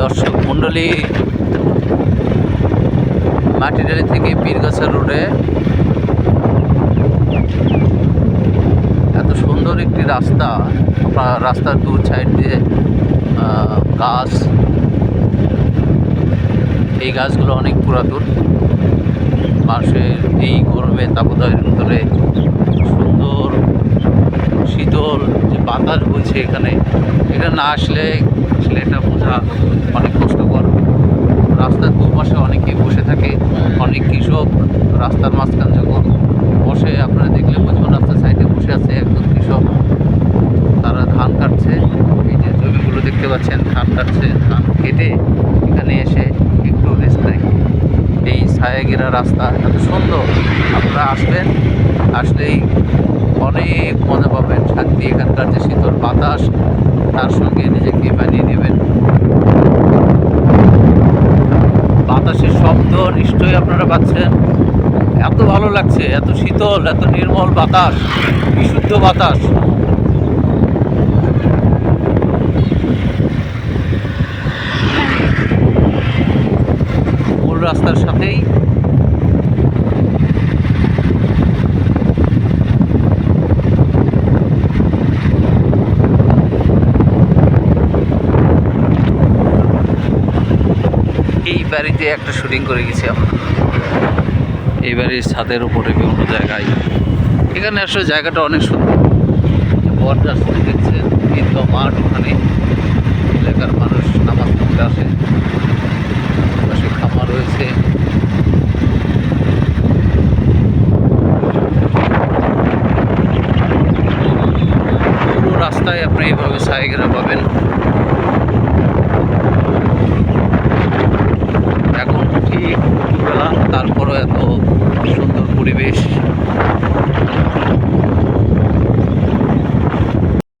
দর্শক মণ্ডলী, মাটিডালি থেকে পীরগাছা রোডে এত সুন্দর একটি রাস্তা রাস্তার দু সাইড দিয়ে গাছ। এই গাছগুলো অনেক পুরাতন। মানুষের এই গরমে তাপদাহের ভিতরে সুন্দর, শীতল যে বাতাস বইছে এখানে। এটা না আসলে আসলে এটা বোঝা অনেক কষ্টকর। রাস্তার দুপাশে অনেকেই বসে থাকে, অনেক কৃষক রাস্তার মাঝখান যখন বসে, আপনারা দেখলে বুঝবেন রাস্তার সাইডে বসে আছে একজন কৃষক। তারা ধান কাটছে, এই যে জমিগুলো দেখতে পাচ্ছেন, ধান কাটছে, ধান কেটে এখানে এসে একটু রেস্ট নেয়। এই ছায়াগিরা রাস্তা এত সুন্দর, আপনারা আসবেন, আসলেই অনেক মজা পাবেন। শান্তি, এখানকার যে শীতল বাতাস তার সঙ্গে নিজেকে বানিয়ে নেবেন। বাতাসের শব্দ নিশ্চয়ই আপনারা পাচ্ছেন। এত ভালো লাগছে, এত শীতল, এত নির্মল বাতাস, বিশুদ্ধ বাতাস। মূল রাস্তার সাথেই এই বাড়িতে একটা শুটিং করে গেছি আমরা এই বাড়ির ছাদের উপরে বিভিন্ন জায়গায়? এখানে আসলে জায়গাটা অনেক সুন্দর। বরদাস্তি দেখছেন ঈদগাহ মাঠ ওখানে। এলাকার মানুষ নামাজ পড়তে আসে। পাশে খামার রয়েছে। পুরো রাস্তায় আপনি এইভাবে সাইকেরা পাবেন এখন ঠিক দুপুরবেলা তারপরও এত সুন্দর পরিবেশ।